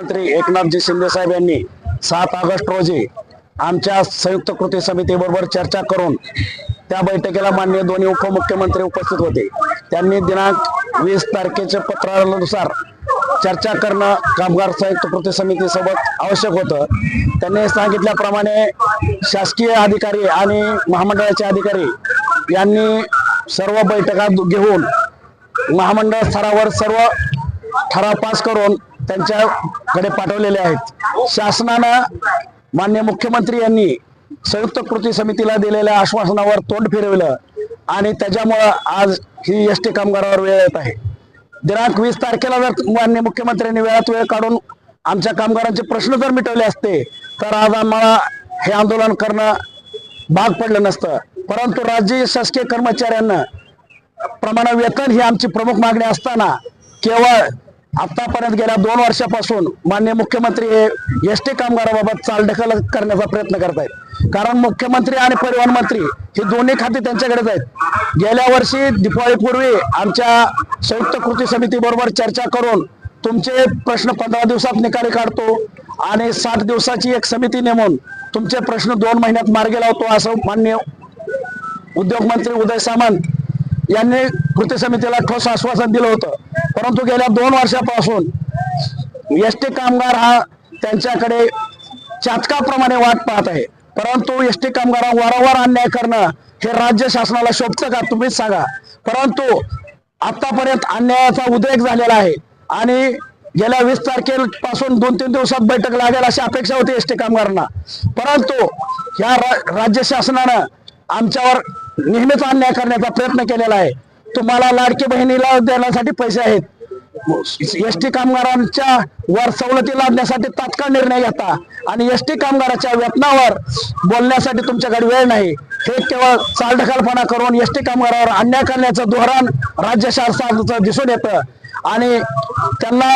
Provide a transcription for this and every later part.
मंत्री एकनाथजी शिंदे साहेब यांनी सात ऑगस्ट रोजी आमच्या संयुक्त कृती समितीबरोबर चर्चा करून त्या बैठकीला माननीय दोन्ही उपमुख्यमंत्री उपस्थित होते. त्यांनी दिनांक वीस तारखेच्या पत्रानुसार चर्चा करणं कामगार संयुक्त कृती समितीसोबत आवश्यक होतं. त्यांनी सांगितल्याप्रमाणे शासकीय अधिकारी आणि महामंडळाचे अधिकारी यांनी सर्व बैठका घेऊन महामंडळ स्तरावर सर्व ठराव पास करून त्यांच्याकडे पाठवलेले आहेत. शासनानं मान्य मुख्यमंत्री यांनी संयुक्त कृती समितीला दिलेल्या आश्वासनावर तोंड फिरवलं आणि त्याच्यामुळं आज ही एस टी कामगारावर वेळ येत आहे. दिनांक वीस तारखेला जर मान्य मुख्यमंत्र्यांनी वेळात वेळ काढून आमच्या कामगारांचे प्रश्न जर मिटवले असते तर आज आम्हाला हे आंदोलन करणं भाग पडलं नसतं. परंतु राज्य शासकीय कर्मचाऱ्यांना प्रमाण वेतन ही आमची प्रमुख मागणी असताना केवळ आतापर्यंत गेल्या दोन वर्षापासून मान्य मुख्यमंत्री हे एस टी कामगाराबाबत चालढकल करण्याचा प्रयत्न करत आहेत कारण मुख्यमंत्री आणि परिवहन मंत्री हे दोन्ही खाती त्यांच्याकडेच आहेत. गेल्या वर्षी दिवाळीपूर्वी आमच्या संयुक्त कृती समिती बरोबर चर्चा करून तुमचे प्रश्न पंधरा दिवसात निकाली काढतो आणि साठ दिवसाची एक समिती नेमून तुमचे प्रश्न दोन महिन्यात मार्गी लावतो असं मान्य उद्योग मंत्री उदय सामंत यांनी कृती समितीला ठोस आश्वासन दिलं होतं. परंतु गेल्या दोन वर्षापासून एस टी कामगार हा त्यांच्याकडे चातकाप्रमाणे वाट पाहत आहे. परंतु एस टी कामगारांवर वारंवार अन्याय करणं हे राज्य शासनाला शोभतं का तुम्हीच सांगा. परंतु आतापर्यंत अन्यायाचा उद्रेक झालेला आहे आणि गेल्या वीस तारखेपासून दोन तीन दिवसात बैठक लागेल अशी अपेक्षा होती एस टी कामगारांना. परंतु ह्या रा- राज्य शासनानं आमच्यावर नेहमीच अन्याय करण्याचा प्रयत्न केलेला आहे. तुम्हाला लाडकी बहिणीला देण्यासाठी पैसे आहेत. एस टी कामगारांच्या वर सवलती लादण्यासाठी तात्काळ निर्णय घेता आणि एस टी कामगाराच्या वेतनावर बोलण्यासाठी तुमच्याकडे वेळ नाही. हे केवळ चालढकालपणा करून एस टी कामगारावर अन्याय करण्याचं धोरण राज्य शासनाचं दिसून येतं. आणि त्यांना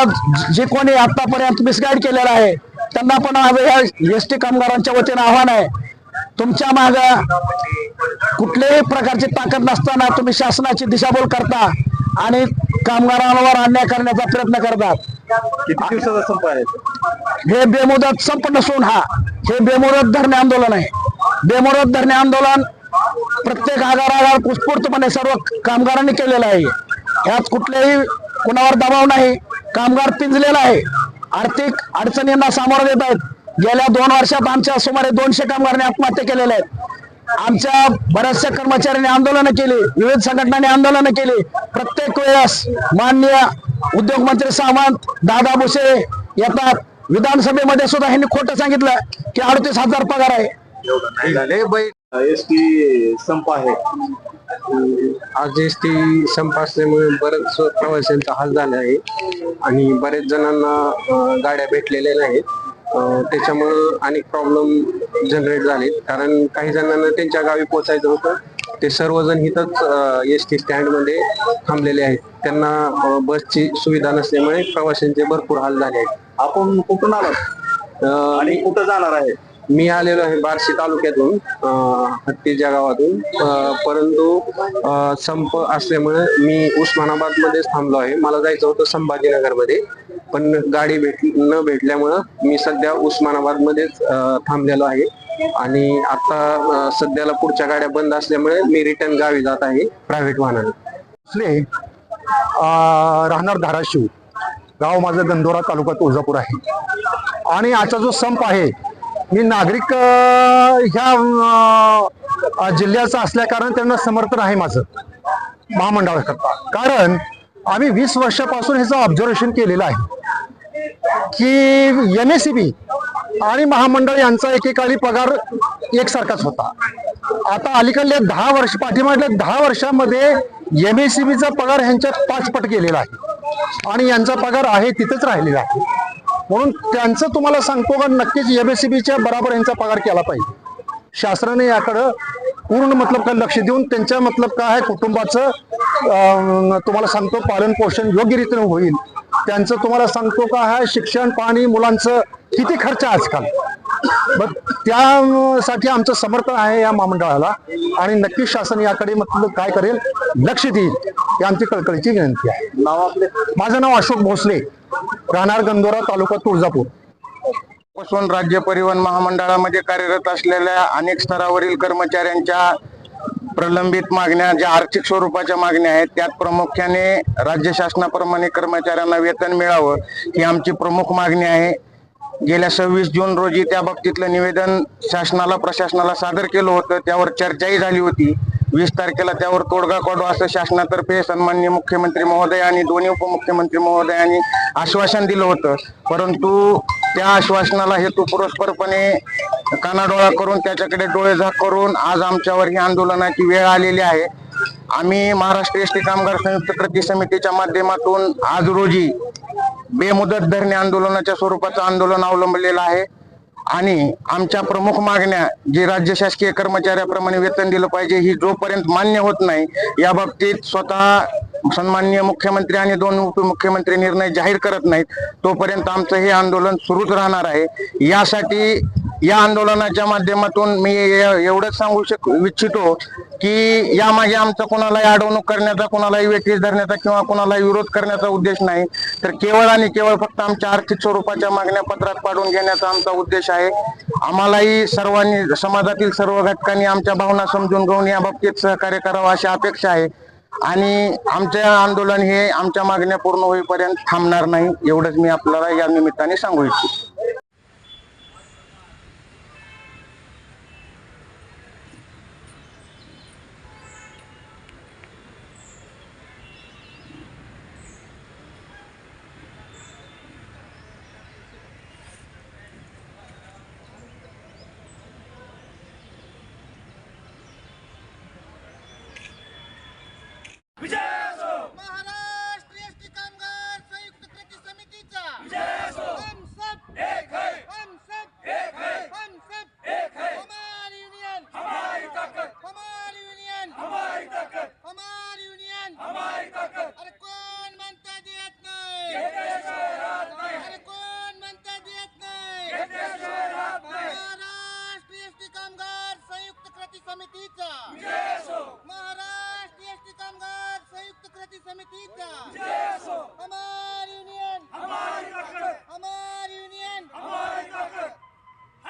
जे कोणी आतापर्यंत मिसगाईड केलेलं आहे त्यांना पण आज या एस टी कामगारांच्या वतीनं आव्हान आहे. तुमच्या माग कुठल्याही प्रकारची ताकद नसताना तुम्ही शासनाची दिशाभूल करता आणि कामगारांवर अन्याय करण्याचा प्रयत्न करतात. किती दिवसाचा संप आहे? हे बेमुदत संप नसून हा. हे बेमुदत धरणे आंदोलन आहे. बेमुदत धरणे आंदोलन प्रत्येक आगार आगार उत्स्फूर्तपणे सर्व कामगारांनी केलेलं आहे. यात कुठल्याही कुणावर दबाव नाही. कामगार पिंजलेला आहे. आर्थिक अडचणींना सामोरं देत आहेत. गेल्या दोन वर्षात आमच्या सुमारे दोनशे कामगारांनी आत्महत्या केलेल्या आहेत. आमच्या बऱ्याचशा कर्मचाऱ्यांनी आंदोलनं केली विविध संघटनांनी आंदोलनं केली. प्रत्येक वेळेस माननीय उद्योग मंत्री सावंत दादा भुसे येतात. विधानसभेमध्ये सुद्धा ह्यांनी खोटं सांगितलं की अडतीस हजार पगार आहे. एस टी संप आहे. आज एस टी संप असल्यामुळे बरेच प्रवाशांचा हाल झाला आहे आणि बरेच जणांना गाड्या भेटलेल्या नाहीत. त्याच्यामुळं अनेक प्रॉब्लेम जनरेट झाले कारण काही जणांना त्यांच्या गावी पोहोचायचं होतं. ते सर्वजण इथंच एस टी स्टँडमध्ये थांबलेले आहेत. त्यांना बसची सुविधा नसल्यामुळे प्रवाशांचे भरपूर हाल झाले आहेत. आपण कुठून आलात? अं, आणि कुठं जाणार आहे? मी आलेलो आहे बार्शी तालुक्यातून हत्तीच्या गावातून. परंतु संप असल्यामुळे मी उस्मानाबाद मध्येच थांबलो आहे. मला जायचं होतं संभाजीनगरमध्ये पण गाडी भेट न भेटल्यामुळं मी सध्या उस्मानाबाद मध्येच थांबलेलो आहे. आणि आता सध्याला पुढच्या गाड्या बंद असल्यामुळे मी रिटर्न गावी जात आहे प्रायव्हेट वाहनाने. राहणार धाराशिव. गाव माझं गंधोरा तालुका तुळजापूर आहे. आणि आजचा जो संप आहे मी नागरिक ह्या जिल्ह्याचा असल्या कारण त्यांना समर्थन आहे माझं महामंडळाकरता. कारण आम्ही वीस वर्षापासून ह्याचं ऑब्झर्वेशन केलेलं आहे की एम एस आणि महामंडळ यांचा एकेकाळी पगार एकसारखाच होता. आता अलीकडल्या दहा वर्ष पाठीमागल्या दहा वर्षामध्ये एम एस चा पगार ह्यांच्यात पाचपट गेलेला आहे. आणि यांचा पगार आहे तिथंच राहिलेला आहे. म्हणून त्यांचं तुम्हाला सांगतो का नक्कीच एम एस यांचा पगार केला पाहिजे. शासनाने याकडं पूर्ण मतलब काय लक्ष देऊन त्यांच्या मतलब काय आहे कुटुंबाचं तुम्हाला सांगतो पालन पोषण योग्य रीतीने होईल. त्यांचं तुम्हाला सांगतो का आहे शिक्षण पाणी मुलांचं किती खर्च आजकाल? मग त्यासाठी आमचं समर्थन आहे या महामंडळाला. आणि नक्कीच शासन याकडे मतलब काय करेल लक्ष देईल. ही आमची कळकळीची विनंती आहे. नाव आपले? माझं नाव अशोक भोसले. राहणार गंदोरा तालुका तुळजापूर. पासून राज्य परिवहन महामंडळामध्ये कार्यरत असलेल्या अनेक स्तरावरील कर्मचाऱ्यांच्या प्रलंबित मागण्या ज्या आर्थिक स्वरूपाच्या मागण्या आहेत त्यात प्रामुख्याने राज्य शासनाप्रमाणे कर्मचाऱ्यांना वेतन मिळावं ही आमची प्रमुख मागणी आहे. गेल्या सव्वीस जून रोजी त्या बाबतीतलं निवेदन शासनाला प्रशासनाला सादर केलं होतं. त्यावर चर्चाही झाली होती. वीस तारखेला त्यावर तोडगा काढू असं शासनातर्फे सन्माननीय मुख्यमंत्री महोदय आणि दोन्ही उपमुख्यमंत्री महोदयांनी आश्वासन दिलं होतं. परंतु त्या आश्वासनाला हेतू पुरस्परपणे कानाडोळा करून त्याच्याकडे डोळे झाक करून आज आमच्यावर ही आंदोलनाची वेळ आलेली आहे. आम्ही महाराष्ट्र एस टी कामगार संयुक्त कृती समितीच्या माध्यमातून आज रोजी बेमुदत धरणे आंदोलनाच्या स्वरूपाचं आंदोलन अवलंबलेलं आहे. आणि आमच्या प्रमुख मागण्या जी राज्य शासकीय कर्मचाऱ्याप्रमाणे वेतन दिलं पाहिजे ही जोपर्यंत मान्य होत नाही या बाबतीत स्वतः सन्माननीय मुख्यमंत्री आणि दोन उपमुख्यमंत्री निर्णय जाहीर करत नाहीत तोपर्यंत आमचं हे आंदोलन सुरूच राहणार आहे. यासाठी या आंदोलनाच्या माध्यमातून मी एवढंच सांगू शक इच्छितो की यामागे आमचा कोणालाही अडवणूक करण्याचा कोणालाही वेठीस धरण्याचा किंवा कोणालाही विरोध करण्याचा उद्देश नाही. तर केवळ आणि केवळ फक्त आमच्या आर्थिक स्वरूपाच्या मागण्या पत्रात पाडून घेण्याचा आमचा उद्देश आहे. आम्हालाही सर्वांनी समाजातील सर्व घटकांनी आमच्या भावना समजून घेऊन या बाबतीत सहकार्य करावं अशी अपेक्षा आहे. आणि आमचे आंदोलन हे आमच्या मागण्या पूर्ण होईपर्यंत थांबणार नाही एवढंच मी आपल्याला या निमित्ताने सांगू इच्छितो.